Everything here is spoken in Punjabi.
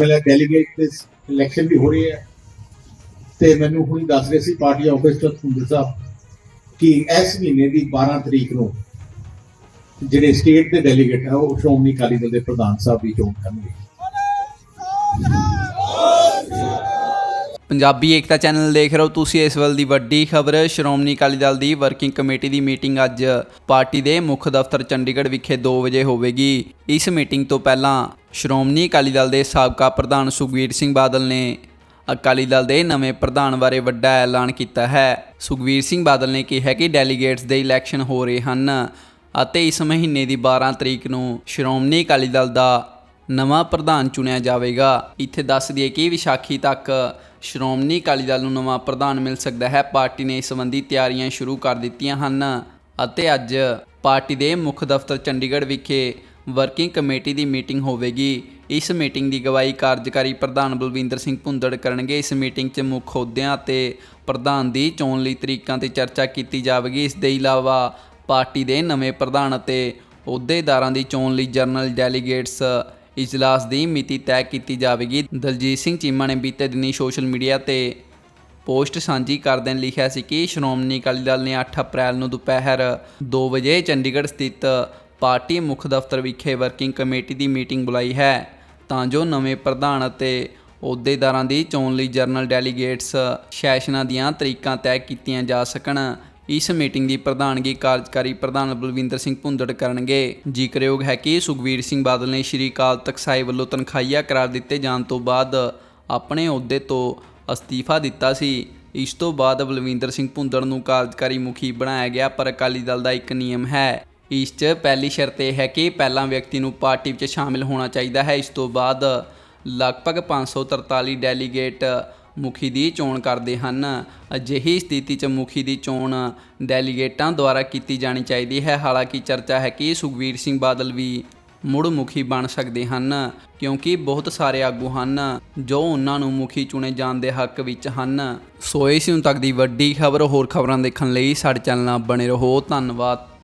ਮੇਰਾ ਡੈਲੀਗੇਟ ਦੇ ਇਲੈਕਸ਼ਨ ਵੀ ਹੋ ਰਹੀ ਹੈ। ਤੇ ਮੈਨੂੰ ਹੁਣ ਦੱਸ ਰਹੇ ਸੀ ਪਾਰਟੀ ਆਫਿਸ ਤੋਂ ਸੁੰਦਰ ਸਾਹਿਬ, ਕਿ ਇਸ ਮਹੀਨੇ ਦੀ 12 ਤਰੀਕ ਨੂੰ ਜਿਹੜੇ ਸਟੇਟ ਦੇ ਡੈਲੀਗੇਟ ਹੈ, ਉਹ ਸ਼੍ਰੋਮਣੀ ਅਕਾਲੀ ਦਲ ਦੇ ਪ੍ਰਧਾਨ ਸਾਹਿਬ ਦੀ ਚੋਣ ਕਰਨਗੇ। ਪੰਜਾਬੀ ਏਕਤਾ ਚੈਨਲ ਦੇਖ ਰਹੇ ਹੋ ਤੁਸੀਂ ਇਸ ਵੱਲ ਦੀ ਵੱਡੀ ਖਬਰ। ਸ਼੍ਰੋਮਣੀ ਅਕਾਲੀ ਦਲ ਦੀ ਵਰਕਿੰਗ ਕਮੇਟੀ ਦੀ ਮੀਟਿੰਗ ਅੱਜ ਪਾਰਟੀ ਦੇ ਮੁੱਖ ਦਫ਼ਤਰ ਚੰਡੀਗੜ੍ਹ ਵਿਖੇ 2 ਵਜੇ ਹੋਵੇਗੀ। ਇਸ ਮੀਟਿੰਗ ਤੋਂ ਪਹਿਲਾਂ ਸ਼੍ਰੋਮਣੀ ਅਕਾਲੀ ਦਲ ਦੇ ਸਾਬਕਾ ਪ੍ਰਧਾਨ ਸੁਖਬੀਰ ਸਿੰਘ ਬਾਦਲ ਨੇ ਅਕਾਲੀ ਦਲ ਦੇ ਨਵੇਂ ਪ੍ਰਧਾਨ ਬਾਰੇ ਵੱਡਾ ਐਲਾਨ ਕੀਤਾ ਹੈ। ਸੁਖਬੀਰ ਸਿੰਘ ਬਾਦਲ ਨੇ ਕਿਹਾ ਕਿ ਡੈਲੀਗੇਟਸ ਦੇ ਇਲੈਕਸ਼ਨ ਹੋ ਰਹੇ ਹਨ ਅਤੇ ਇਸ ਮਹੀਨੇ ਦੀ 12 ਤਰੀਕ ਨੂੰ ਸ਼੍ਰੋਮਣੀ ਅਕਾਲੀ ਦਲ ਦਾ ਨਵਾਂ ਪ੍ਰਧਾਨ ਚੁਣਿਆ ਜਾਵੇਗਾ। ਇੱਥੇ ਦੱਸ ਦਈਏ ਕਿ ਵਿਸਾਖੀ ਤੱਕ ਸ਼੍ਰੋਮਣੀ ਅਕਾਲੀ ਦਲ ਨੂੰ ਨਵਾਂ ਪ੍ਰਧਾਨ ਮਿਲ ਸਕਦਾ ਹੈ। ਪਾਰਟੀ ਨੇ ਇਸ ਸੰਬੰਧੀ ਤਿਆਰੀਆਂ ਸ਼ੁਰੂ ਕਰ ਦਿੱਤੀਆਂ ਹਨ ਅਤੇ ਅੱਜ ਪਾਰਟੀ ਦੇ ਮੁੱਖ ਦਫ਼ਤਰ ਚੰਡੀਗੜ੍ਹ ਵਿਖੇ ਵਰਕਿੰਗ ਕਮੇਟੀ ਦੀ ਮੀਟਿੰਗ ਹੋਵੇਗੀ। ਇਸ ਮੀਟਿੰਗ ਦੀ ਗਵਾਹੀ ਕਾਰਜਕਾਰੀ ਪ੍ਰਧਾਨ ਬਲਵਿੰਦਰ ਸਿੰਘ ਭੁੰਦੜ ਕਰਨਗੇ। ਇਸ ਮੀਟਿੰਗ 'ਚ ਮੁੱਖ ਅਹੁਦਿਆਂ ਅਤੇ ਪ੍ਰਧਾਨ ਦੀ ਚੋਣ ਲਈ ਤਰੀਕਾਂ ਤੇ ਚਰਚਾ ਕੀਤੀ ਜਾਵੇਗੀ। ਇਸ ਦੇ ਇਲਾਵਾ ਪਾਰਟੀ ਦੇ ਨਵੇਂ ਪ੍ਰਧਾਨ ਅਤੇ ਅਹੁਦੇਦਾਰਾਂ ਦੀ ਚੋਣ ਲਈ ਜਨਰਲ ਡੈਲੀਗੇਟਸ ਇਜਲਾਸ ਦੀ ਮਿਤੀ ਤੈਅ ਕੀਤੀ ਜਾਵੇਗੀ। ਦਲਜੀਤ ਸਿੰਘ ਚੀਮਾ ਨੇ ਬੀਤੇ ਦਿਨੀ ਸੋਸ਼ਲ ਮੀਡੀਆ ਤੇ ਪੋਸਟ ਸਾਂਝੀ ਕਰਦਿਆਂ ਲਿਖਿਆ ਸੀ ਕਿ ਸ਼੍ਰੋਮਣੀ ਅਕਾਲੀ ਦਲ ਨੇ 8 ਅਪ੍ਰੈਲ ਨੂੰ ਦੁਪਹਿਰ 2 ਵਜੇ ਚੰਡੀਗੜ੍ਹ ਸਥਿਤ ਪਾਰਟੀ ਮੁੱਖ ਦਫ਼ਤਰ ਵਿਖੇ ਵਰਕਿੰਗ ਕਮੇਟੀ ਦੀ ਮੀਟਿੰਗ ਬੁਲਾਈ ਹੈ। ਤਾਂ ਜੋ ਨਵੇਂ ਪ੍ਰਧਾਨ ਅਤੇ ਅਹੁਦੇਦਾਰਾਂ ਦੀ ਚੋਣ ਲਈ ਜਨਰਲ ਡੈਲੀਗੇਟਸ ਸੈਸ਼ਨਾਂ ਦੀਆਂ ਤਰੀਕਾਂ ਤੈਅ ਕੀਤੀਆਂ ਜਾ ਸਕਣ। ਇਸ ਮੀਟਿੰਗ ਦੀ ਪ੍ਰਧਾਨਗੀ ਕਾਰਜਕਾਰੀ ਪ੍ਰਧਾਨ ਬਲਵਿੰਦਰ ਸਿੰਘ ਭੁੰਦੜ ਕਰਨਗੇ। ਜ਼ਿਕਰਯੋਗ ਹੈ ਕਿ ਸੁਖਬੀਰ ਸਿੰਘ ਬਾਦਲ ਨੇ ਸ਼੍ਰੀ ਅਕਾਲ ਤਖਤ ਸਾਹਿਬ ਵੱਲੋਂ ਤਨਖਾਹੀਆ ਕਰਾਰ ਦਿੱਤੇ ਜਾਣ ਤੋਂ ਬਾਅਦ ਆਪਣੇ ਅਹੁਦੇ ਤੋਂ ਅਸਤੀਫਾ ਦਿੱਤਾ ਸੀ। ਇਸ ਤੋਂ ਬਾਅਦ ਬਲਵਿੰਦਰ ਸਿੰਘ ਭੁੰਦੜ ਨੂੰ ਕਾਰਜਕਾਰੀ ਮੁਖੀ ਬਣਾਇਆ ਗਿਆ, ਪਰ ਅਕਾਲੀ ਦਲ ਦਾ ਇੱਕ ਨਿਯਮ ਹੈ। ਇਸ 'ਚ ਪਹਿਲੀ ਸ਼ਰਤ ਇਹ ਹੈ ਕਿ ਪਹਿਲਾਂ ਵਿਅਕਤੀ ਨੂੰ ਪਾਰਟੀ ਵਿੱਚ ਸ਼ਾਮਿਲ ਹੋਣਾ ਚਾਹੀਦਾ ਹੈ। ਇਸ ਤੋਂ ਬਾਅਦ ਲਗਭਗ 543 ਡੈਲੀਗੇਟ ਮੁਖੀ ਦੀ ਚੋਣ ਕਰਦੇ ਹਨ। ਅਜਿਹੀ ਸਥਿਤੀ 'ਚ ਮੁਖੀ ਦੀ ਚੋਣ ਡੈਲੀਗੇਟਾਂ ਦੁਆਰਾ ਕੀਤੀ ਜਾਣੀ ਚਾਹੀਦੀ ਹੈ। ਹਾਲਾਂਕਿ ਚਰਚਾ ਹੈ ਕਿ ਸੁਖਵੀਰ ਸਿੰਘ ਬਾਦਲ ਵੀ ਮੁੜ ਮੁਖੀ ਬਣ ਸਕਦੇ ਹਨ, ਕਿਉਂਕਿ ਬਹੁਤ ਸਾਰੇ ਆਗੂ ਹਨ ਜੋ ਉਹਨਾਂ ਨੂੰ ਮੁਖੀ ਚੁਣੇ ਜਾਣ ਦੇ ਹੱਕ ਵਿੱਚ ਹਨ। ਸੋ ਇਸ ਨੂੰ ਤੱਕ ਦੀ ਵੱਡੀ ਖਬਰ ਹੋਰ ਖਬਰਾਂ ਦੇਖਣ ਲਈ ਸਾਡੇ ਚੈਨਲ ਨਾਲ ਬਣੇ ਰਹੋ। ਧੰਨਵਾਦ।